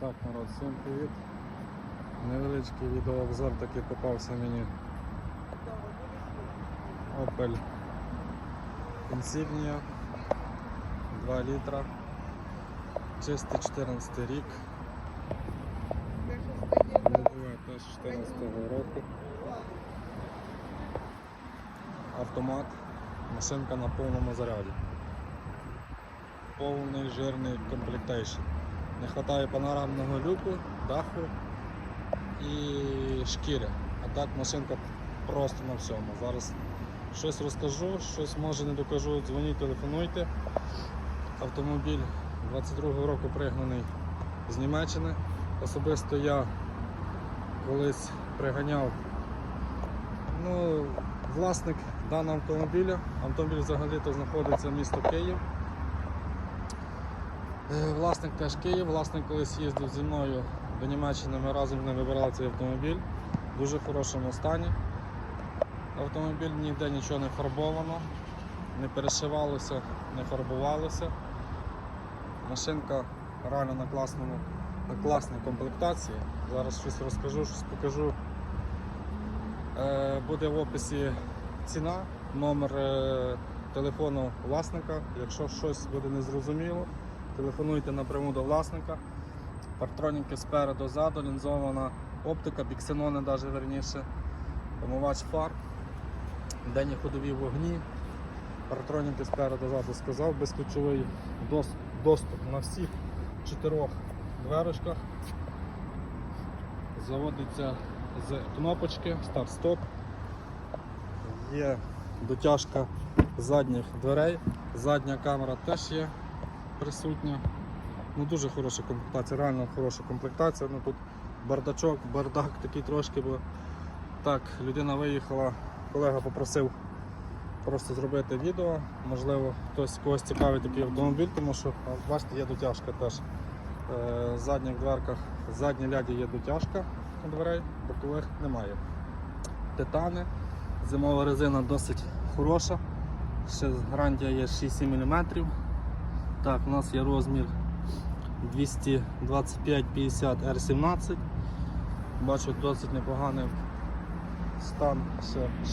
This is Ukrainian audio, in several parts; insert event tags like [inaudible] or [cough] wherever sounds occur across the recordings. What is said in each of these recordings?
Так, народ, всім привіт. Невеличкий відеообзор таки попався мені. Opel Insignia 2 літра. Чистий 14 рік. Вибиває теж 14 року. Автомат. Машинка на повному заряді. Повний жирний комплектейшн. Не вистачає панорамного люку, даху і шкіри. А так машинка просто на всьому. Зараз щось розкажу, щось може не докажу, дзвоніть, телефонуйте. Автомобіль 22-го року пригнаний з Німеччини. Особисто я колись приганяв ну, власник даного автомобіля. Автомобіль взагалі-то знаходиться місто Київ. Е, Власник теж Київ, власник колись їздив зі мною до Німеччини, ми разом не вибирали цей автомобіль. В дуже хорошому стані. Автомобіль ніде нічого не фарбовано, не перешивалося, не фарбувалося. Машинка реально на класному, на класній комплектації. Зараз щось розкажу, щось покажу. Е, Буде в описі ціна, номер е, телефону власника. Якщо щось буде незрозуміло, телефонуйте напряму до власника. Партроніки спереду, ззаду, лінзована оптика, біксенони навіть верніше, помивач фар, денні ходові вогні, партроніки спереду, ззаду сказав, безключовий доступ на всіх чотирьох дверочках. Заводиться з кнопочки, старт-стоп. Є дотяжка задніх дверей, задня камера теж є присутня. Ну Дуже хороша комплектація, реально хороша комплектація. Ну Тут бардачок, бардак такий трошки, бо так, людина виїхала, колега попросив просто зробити відео. Можливо, хтось когось цікавить такий автомобіль, тому що бачите, є дотяжка теж. Е, В задніх дверках, в задній ляді є дотяжка дверей, бокових немає. Титани, зимова резина досить хороша. Ще гарантія є 6-7 мм. Так, у нас є розмір 225-50 R17. Бачу досить непоганий стан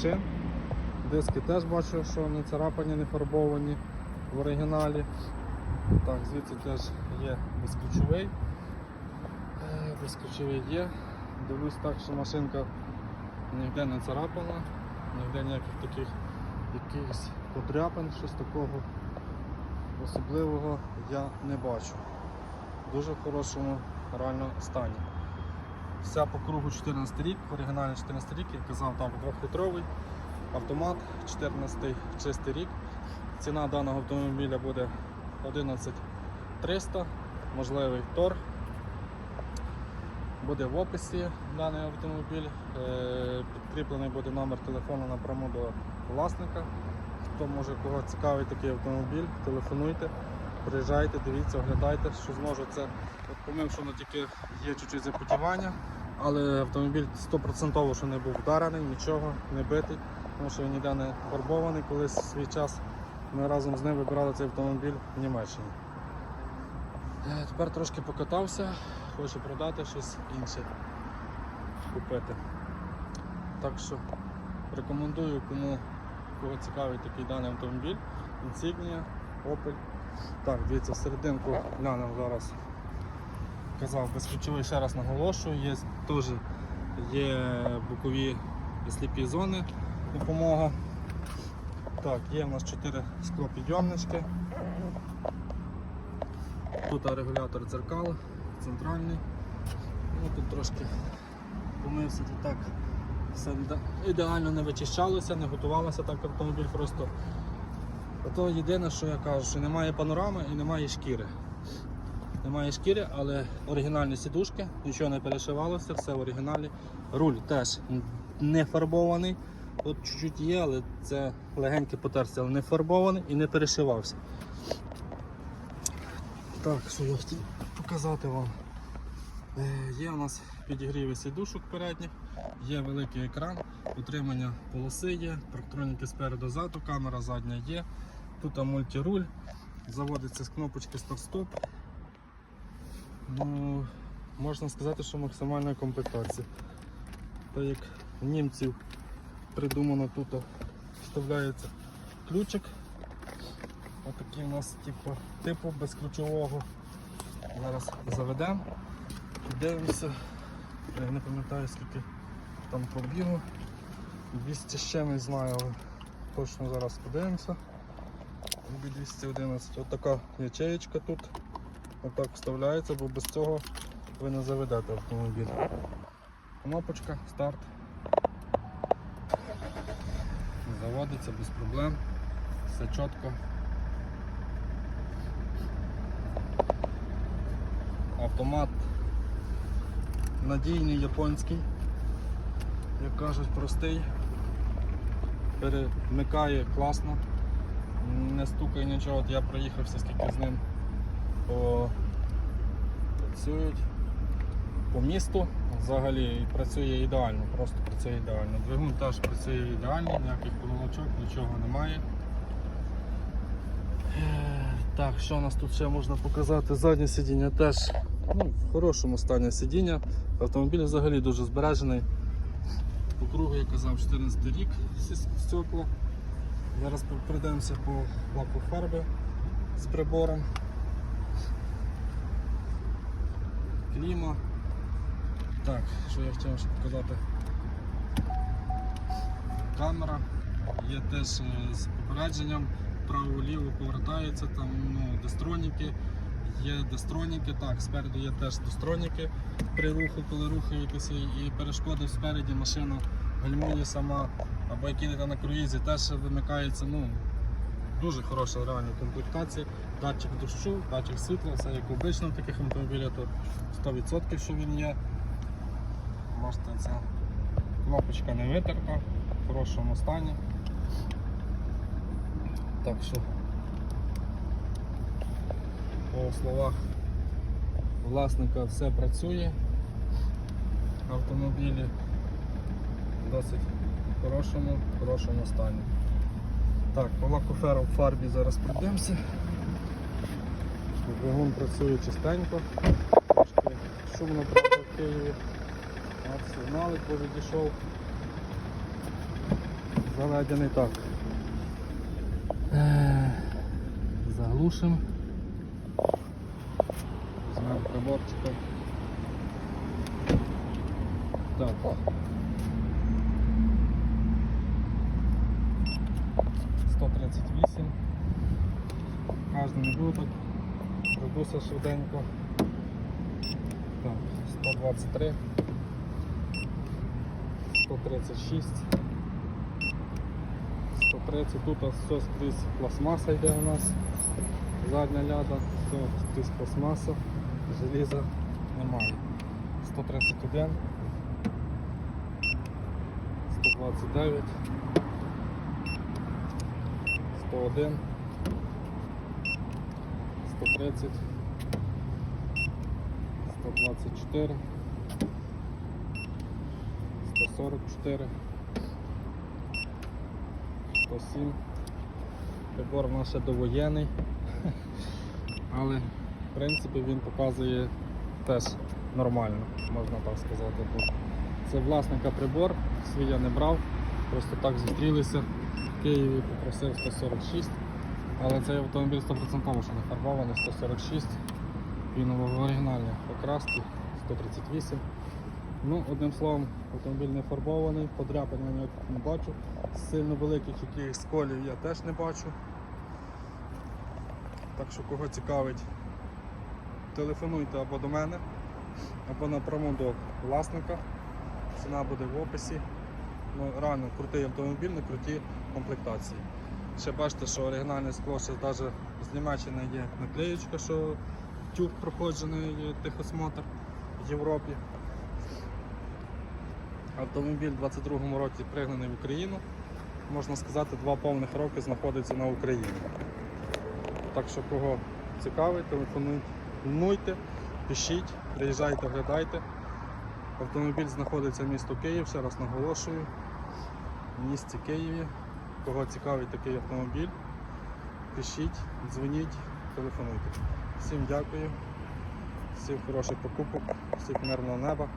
шин. Диски теж бачу, що не царапані, не фарбовані в оригіналі. Так, звідси теж є безключовий. Е, Безключовий є. Дивлюсь так, що машинка ніде не царапана, ніде ніяких таких якихось подряпин, щось такого особливого я не бачу. Дуже В хорошому реально стані. Вся по кругу 14 рік, оригінальний 14 рік, я казав, там 2-літровий автомат, 14 чистий рік. Ціна даного автомобіля буде 11 300, можливий торг. Буде в описі даний автомобіль. Е, Підкріплений буде номер телефону напряму до власника. Хто може кого цікавить такий автомобіль, телефонуйте, приїжджайте, дивіться, оглядайте, що зможу. Це от помив, що воно тільки є чуть-чуть запотівання, але автомобіль 100% що не був вдарений, нічого, не битий, тому що він ніде не фарбований. Колись в свій час ми разом з ним вибирали цей автомобіль в Німеччині. Е, Тепер трошки покатався, хочу продати щось інше купити. Так що рекомендую, кому кого цікавить такий даний автомобіль. Insignia, Opel. Так, дивіться, всерединку глянемо зараз. Казав, безключовий ще раз наголошую, є теж є бокові сліпі зони допомога. Так, є в нас 4 склопідйомнички. Тут регулятор дзеркал, центральний. Ну, тут трошки помився, тут так все ідеально не вичищалося, не готувалося так автомобіль просто. Ото єдине, що я кажу, що немає панорами і немає шкіри. Немає шкіри, але оригінальні сідушки, нічого не перешивалося, все в оригіналі. Руль теж не фарбований. Тут чуть-чуть є, але це легеньке потерся, але не фарбований і не перешивався. Так, що я хотів показати вам. Е, Є у нас підігріви сідушок передніх, є великий екран, утримання полоси є, парктроніки спереду ззаду, камера задня є. Тут мультируль, заводиться з кнопочки старт-стоп. Ну, можна сказати, що максимальна комплектація. Так як німців придумано тут вставляється ключик. Отакий у нас типу, типу безключового. Зараз заведемо дивимося. Я не пам'ятаю скільки там пробігу. 200 ще не знаю, але точно зараз подивимося. 211. Ось така ячеєчка тут. Отак вставляється, бо без цього ви не заведете автомобіль. Кнопочка, старт. Заводиться без проблем. Все чітко. Автомат надійний японський, як кажуть, простий. Перемикає класно, не стукає нічого, От я проїхався скільки з ним працюють по місту взагалі працює ідеально, просто працює ідеально. Двигун теж працює ідеально, ніяких помилочок, нічого немає. Так, що у нас тут ще можна показати? Заднє сидіння теж ну, в хорошому стані сидіння. Автомобіль взагалі дуже збережений. По кругу, я казав, 14 рік всі стекла. Зараз пройдемося по лаку фарби з прибором. Кліма. Так, що я хотів ще показати. Камера є теж е, з попередженням, право-ліво повертається, там ну, дестроніки, є дестроніки, так, спереду є теж дестроніки при руху, коли рухаєтеся і перешкоди спереді машина гальмує сама, або як їдете на круїзі, теж вимикається. ну, Дуже хороша реальна комплектація, датчик дощу, датчик світла, все як обично в таких автомобілях, то 100% що він є. Бачите, ця кнопочка не витерта, в хорошому стані. Так що по словах власника все працює. Автомобілі досить в хорошому, хорошому стані. Так, по лакоферу в фарбі зараз пройдемося. Двигун працює чистенько. Шумно правда в Києві. Сигналик бо відійшов. Заведений так. Е, Заглушимо. Візьмемо приборчика. Так. 138. Кожен не буду так. Пройдуся швиденько. Так, 123. 136. 130. Тут все скрізь пластмаса йде у нас. Задня ляда, все скрізь пластмаса, желіза немає. 131. 129. 101, 130, 124, 144, 107. Прибор в нас ще довоєнний, [laughs] але в принципі він показує теж нормально, можна так сказати. Це власника прибор, свій я не брав, просто так зустрілися. В Києві попросив 146, але цей автомобіль 100% що не фарбований, 146. Він в оригінальній окрасці 138. Ну, одним словом, автомобіль не фарбований, подряпин я ніяких не бачу. Сильно великих якихось сколів я теж не бачу. Так що кого цікавить, телефонуйте або до мене, або напряму до власника. Ціна буде в описі. Ну, реально крутий автомобіль на крутій комплектації. Ще бачите, що оригінальне скло ще навіть з Німеччини є наклеєчка, що тюк проходжений техосмотр в Європі. Автомобіль у 22-му році пригнаний в Україну. Можна сказати, два повних роки знаходиться на Україні. Так що кого цікавить, телефонуйте, пишіть, приїжджайте, оглядайте. Автомобіль знаходиться в місто Київ, ще раз наголошую. В місті Києві. Кого цікавий такий автомобіль, пишіть, дзвоніть, телефонуйте. Всім дякую. Всім хороших покупок, всіх мирного неба.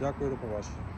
Дякую, до побачення.